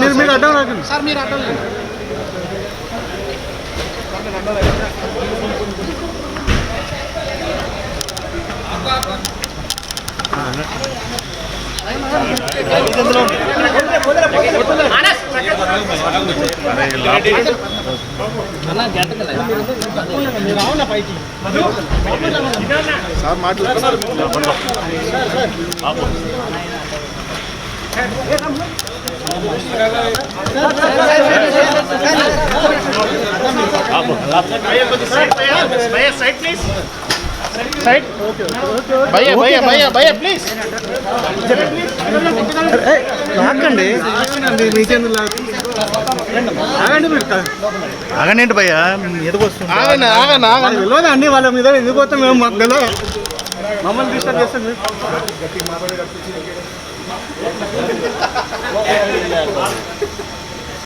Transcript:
మీరు మీరు అడ్డం రాకండి సార్ మీరు అడ్డం లేండి. సార్ రావునా పైకి ప్లీజ్ మాట్లాడుతున్నారు భయ్యా భయ్యా భయ్యా భయ్యా ప్లీజ్ లాక్కండి ఆగండి ఆగనేంటి భయ్యా? ఎదుగు వస్తుంది ఆగండి ఆగండి ఆగండి. అన్ని వాళ్ళ మీద ఎందుకు పోతాం మేము? మాకు తెలియదు. మమ్మల్ని డిస్టర్బ్ చేస్తాం మీరు